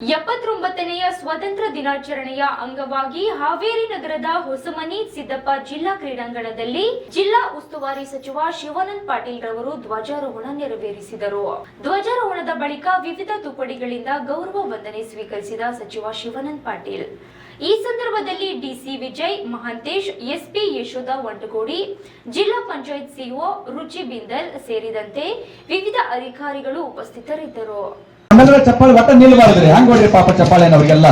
ಎಪ್ಪತ್ತೊಂಬತ್ತನೆಯ ಸ್ವಾತಂತ್ರ್ಯ ದಿನಾಚರಣೆಯ ಅಂಗವಾಗಿ ಹಾವೇರಿ ನಗರದ ಹೊಸಮನಿ ಸಿದ್ದಪ್ಪ ಜಿಲ್ಲಾ ಕ್ರೀಡಾಂಗಣದಲ್ಲಿ ಜಿಲ್ಲಾ ಉಸ್ತುವಾರಿ ಸಚಿವ ಶಿವಾನಂದ್ ಪಾಟೀಲ್ ರವರು ಧ್ವಜಾರೋಹಣ ನೆರವೇರಿಸಿದರು. ಧ್ವಜಾರೋಹಣದ ಬಳಿಕ ವಿವಿಧ ತುಕಡಿಗಳಿಂದ ಗೌರವ ವಂದನೆ ಸ್ವೀಕರಿಸಿದ ಸಚಿವ ಶಿವಾನಂದ್ ಪಾಟೀಲ್. ಈ ಸಂದರ್ಭದಲ್ಲಿ ಡಿಸಿ ವಿಜಯ್, ಮಹಾಂತೇಶ್, ಎಸ್ಪಿ ಯಶೋಧ ವಂಟಗೋಡಿ ಜಿಲ್ಲಾ ಪಂಚಾಯತ್ ಸಿಒ ರುಚಿ ಬಿಂದಲ್ ಸೇರಿದಂತೆ ವಿವಿಧ ಅಧಿಕಾರಿಗಳು ಉಪಸ್ಥಿತರಿದ್ದರು. ನಮ್ಮೆಲ್ಲರ ಚಪ್ಪಾಳೆ ಒಟ್ಟ ನಿಲ್ಬಾರ್ದ್ರಿ. ಹಂಗ ನೋಡ್ರಿ ಪಾಪ ಚಪ್ಪಾಳೆನ ಅವ್ರಿಗೆಲ್ಲ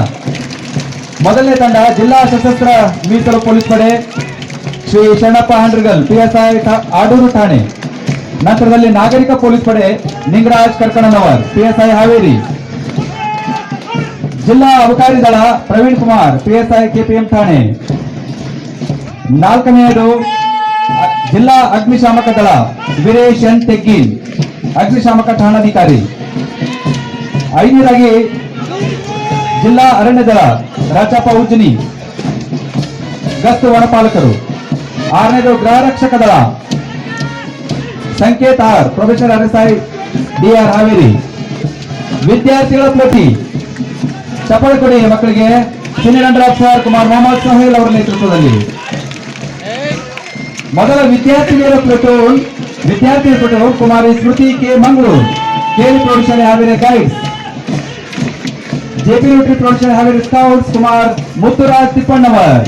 ಮೊದಲನೇ ತಂಡ ಜಿಲ್ಲಾ ಸಶಸ್ತ್ರ ಮೀಸಲು ಪೊಲೀಸ್ ಪಡೆ ಶ್ರೀ ಶರಣಪ್ಪ ಹಂಡ್ರಿಗಲ್ ಐ ಆಡೂರು ಠಾಣೆ. ನಂತರದಲ್ಲಿ ನಾಗರಿಕ ಪೊಲೀಸ್ ಪಡೆ ನಿಂಗರಾಜ್ ಎಸ್ ಐ ಹಾವೇರಿ. ಜಿಲ್ಲಾ ಅಬಕಾರಿ ದಳ Praveen Kumar P S I KPM ಠಾಣೆ. ನಾಲ್ಕನೆಯದು ಜಿಲ್ಲಾ ಅಗ್ನಿಶಾಮಕ ದಳ, ವೀರೇಶ್ ಎನ್ ತೆಗ್ಗಿ, ಅಗ್ನಿಶಾಮಕ ಠಾಣಾಧಿಕಾರಿ. ಐದನೇದಾಗಿ ಜಿಲ್ಲಾ ಅರಣ್ಯ ದಳ ರಾಚಪ್ಪ ಉಜ್ಜಿನಿ, ಗಸ್ತು ವನಪಾಲಕರು. ಆರನೇದು ಗೃಹ ರಕ್ಷಕ ದಳ, ಸಂಕೇತ ಆರ್, ಪ್ರೊಫೆಸರ್ ಅರಸಾಯಿ, ಡಿಆರ್ ಹಾವೇರಿ. ವಿದ್ಯಾರ್ಥಿಗಳ ಪ್ರತಿ ಚಪಳ ಕೊಡಿ ಮಕ್ಕಳಿಗೆ ಸೀನಿಯರ್ ಅಂಡರ್ ಕುಮಾರ್ ಮೊಹಮ್ಮದ್ ಸಹೇಲ್ ಅವರ ನೇತೃತ್ವದಲ್ಲಿ. ಮೊದಲ ವಿದ್ಯಾರ್ಥಿನಿಯರ ಪ್ಲಟೂನ್ ವಿದ್ಯಾರ್ಥಿ ಪ್ಲಟೂನ್ ಕುಮಾರಿ, ಸ್ಮೃತಿ ಕೆ. ಮಂಗಳೂರು ಕೇಳಿ ಪ್ರೌಢಶಾಲೆ Haveri guides JP rotary production Haveri scouts Kumar Mutturaj Tippannavar.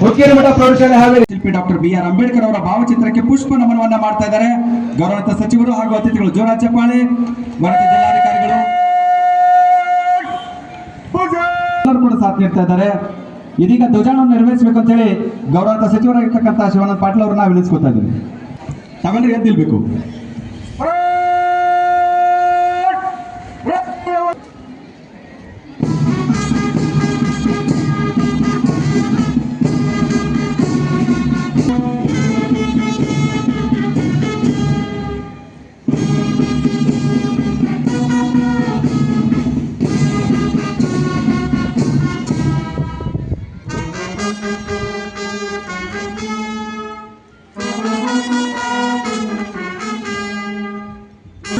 Hukkeri Math ಪ್ರೌಢಶಾಲೆ ಹಾವೇರಿ ಶಿಲ್ಪಿ ಡಾಕ್ಟರ್ ಬಿ ಆರ್ ಅಂಬೇಡ್ಕರ್ ಅವರ ಭಾವಚಿತ್ರಕ್ಕೆ ಪುಷ್ಪ ನಮನವನ್ನ ಮಾಡ್ತಾ ಇದ್ದಾರೆ. ಗೌರವಾನ್ವಿತ ಸಚಿವರು ಹಾಗೂ ಅತಿಥಿಗಳು ಜೋರ ಚಪ್ಪಾಳೆ ಭಾರತ ಜಿಲ್ಲಾಧಿಕಾರಿಗಳು. ಕೂಡ ಸಾಥ್ ನೀಡ್ತಾ ಇದ್ದಾರೆ. ಇದೀಗ ಧ್ವಜವನ್ನು ನಿರ್ವಹಿಸಬೇಕು ಅಂತ ಹೇಳಿ ಗೌರವಾನ್ವಿತ ಸಚಿವರಾಗಿರ್ತಕ್ಕಂಥ ಶಿವಾನಂದ ಪಾಟೀಲ್ ಅವ್ರನ್ನ ವಿನಿಸ್ಕೊತಾ ಇದ್ದೀನಿ ತಾವೆಲ್ಲರೂ ಎದ್ದು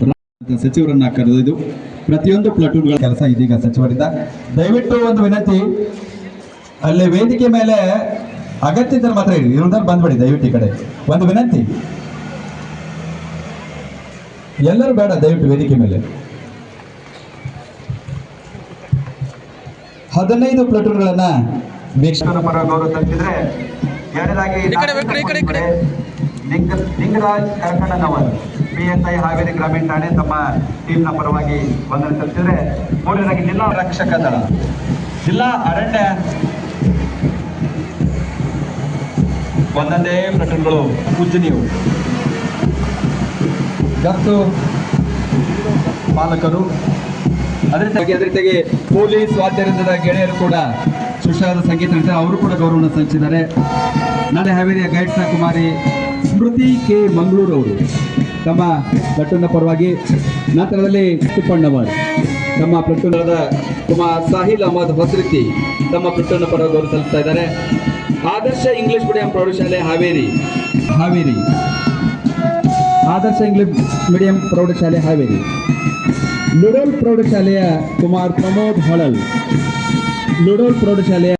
ರಾ- ಸಚಿವರನ್ನ ಕರೆದಿದ್ದು ಪ್ರತಿಯೊಂದು ಪ್ಲಟೂನ್ಗಳ ಕೆಲಸ ಇದೀಗ ಸಚಿವರಿಂದ. ದಯವಿಟ್ಟು ಒಂದು ವಿನಂತಿ. ಅಲ್ಲಿ ವೇದಿಕೆ ಮೇಲೆ ಅಗತ್ಯ ಇದ್ದರೆ ಮಾತ್ರ ಇರಿ. ಇರೋದಾದ್ರೆ ಬಂದ್ಬಿಡಿ ದಯವಿಟ್ಟು ಈ ಕಡೆ. ಒಂದು ವಿನಂತಿ. ಎಲ್ಲರೂ ಬೇಡ ದಯವಿಟ್ಟು ವೇದಿಕೆ ಮೇಲೆ. ಹದಿನೈದು ಪ್ಲಟೂನ್ಗಳನ್ನ ವೀಕ್ಷಕರ ಪರ ಗೌರವ ತಲುಪಿದ್ರೆ ಎರಡನೇದಾಗಿ ಲಿಂಗ Lingaraj Karkannanavar P S I Haveri ಗ್ರಾಮೀಣ ಠಾಣೆ ತಮ್ಮ ಟೀಮ್ನ ಪರವಾಗಿ ವಂದನೆ ಸಲ್ಲಿಸಿದ್ರೆ ಮೂರನೇದಾಗಿ ಜಿಲ್ಲಾ ರಕ್ಷಕ ದಳ. ಜಿಲ್ಲಾ ಅರಣ್ಯ ಒಂದೊಂದೇ ಪ್ರಕರಣಗಳು ಉಜ್ಜನಿಯು ಜಾಸ್ತು ಪಾಲಕರು? ಅದೇ ರೀತಿಯಾಗಿ ಅದೇ ರೀತಿಯಾಗಿ ಪೊಲೀಸ್ ವಾದ್ಯರಿಂದ ಗೆಳೆಯರು ಕೂಡ ಸುಶಾದ ಸಂಗೀತ ನಡೆಸಿದ್ದಾರೆ ಅವರು ಕೂಡ ಗೌರವವನ್ನು ಸಲ್ಲಿಸಿದ್ದಾರೆ. ನಾಳೆ ಹಾವೇರಿಯ ಗೈಡ್ಸ್ನ ಕುಮಾರಿ ಸ್ಮೃತಿ ಕೆ ಮಂಗಳೂರು ಅವರು ತಮ್ಮ ಪ್ಲಟೂನ್ನ ಪರವಾಗಿ ನಂತರದಲ್ಲಿ ತಿಪ್ಪಣ್ಣವರು. ತಮ್ಮ ಪ್ಲಟೂನದ ಕುಮಾರ್ ಸಾಹಿಲ್ ಅಹಮದ್ ಹೊಸರಿತಿ ತಮ್ಮ ಪ್ಲಟೂನ್ನ ಪರವಾಗಿ ಅವರು ಸಲ್ಲಿಸ್ತಾ ಇದ್ದಾರೆ. ಆದರ್ಶ ಇಂಗ್ಲಿಷ್ ಮೀಡಿಯಂ ಪ್ರೌಢಶಾಲೆ ಹಾವೇರಿ. ಹಾವೇರಿ. ಆದರ್ಶ ಇಂಗ್ಲಿಷ್ ಮೀಡಿಯಂ ಪ್ರೌಢಶಾಲೆ ಹಾವೇರಿ. ಲುಡೋಲ್ ಪ್ರೌಢಶಾಲೆಯ ಕುಮಾರ್ ಪ್ರಮೋದ್ ಹೊಳಲ್. ಲುಡೋಲ್ ಪ್ರೌಢಶಾಲೆಯ